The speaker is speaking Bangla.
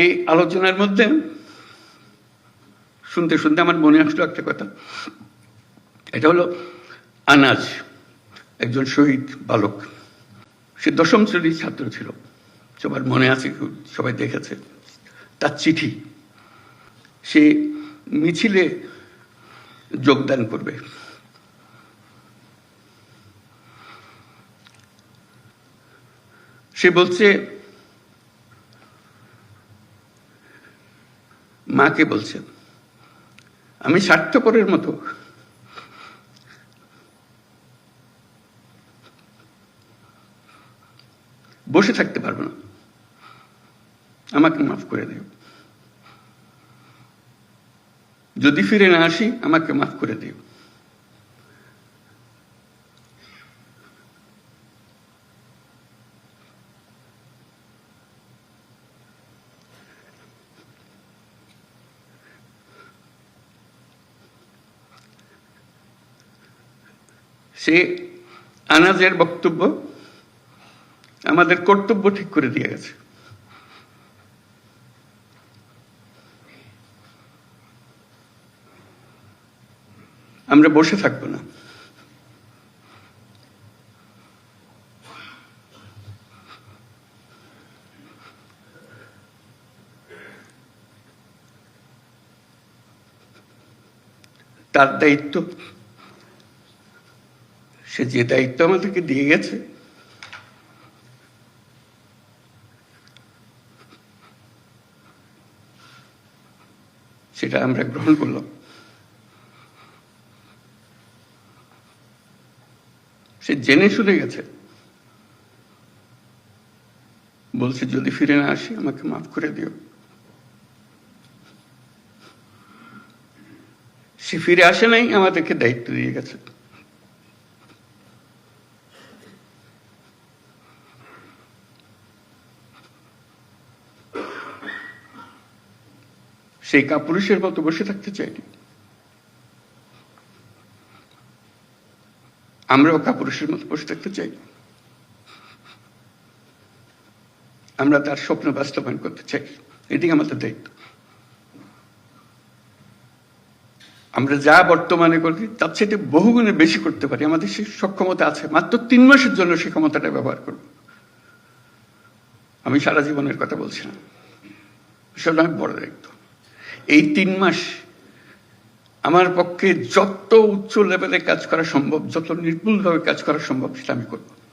এই আলোচনার মধ্যে শুনতে শুনতে আমার মনে আসলো একটা কথা। এটা হলো আনাজ, একজন শহীদ বালক। সে দশম শ্রেণির ছাত্র ছিল। সবার মনে আছে, সবাই দেখেছে। তার চিঠি। সে মিছিলে যোগদান করবে। সে বলছে মাকে বলছেন, আমি স্বার্থপরের মতো। বসে থাকতে পারব না। আমাকে মাফ করে দেব যদি ফিরে না আসি, আমাকে মাফ করে দিও। সে আনাজের বক্তব্য আমাদের কর্তব্য ঠিক করে দিয়ে গেছে। আমরা বসে থাকব না। তার দায়িত্ব সে যে দায়িত্ব আমাদেরকে দিয়ে গেছে। সেটা আমরা গ্রহণ করলাম। সে জেনে শুনে গেছে। বলছে, যদি ফিরে না আসি, আমাকে মাফ করে দিও। সে ফিরে আসে নাই, আমাদেরকে দায়িত্ব দিয়ে গেছে। সেই কাপুরুষের মতো বসে থাকতে চাইনি। আমরাও কাপুরুষের মতো বসে থাকতে চাই আমরা তার স্বপ্ন বাস্তবায়ন করতে চাই। এটি আমাদের দায়িত্ব। আমরা যা বর্তমানে করি, তার সাথে বহুগুণে বেশি করতে পারি। আমাদের সে সক্ষমতা আছে। মাত্র তিন মাসের জন্য সেই ক্ষমতাটা ব্যবহার করব। আমি সারা জীবনের কথা বলছি না সেটা অনেক বড় দায়িত্ব। এই তিন মাস আমার পক্ষে যত উচ্চ লেভেলে কাজ করা সম্ভব, যত নির্ভুলভাবে কাজ করা সম্ভব, সেটা আমি করব।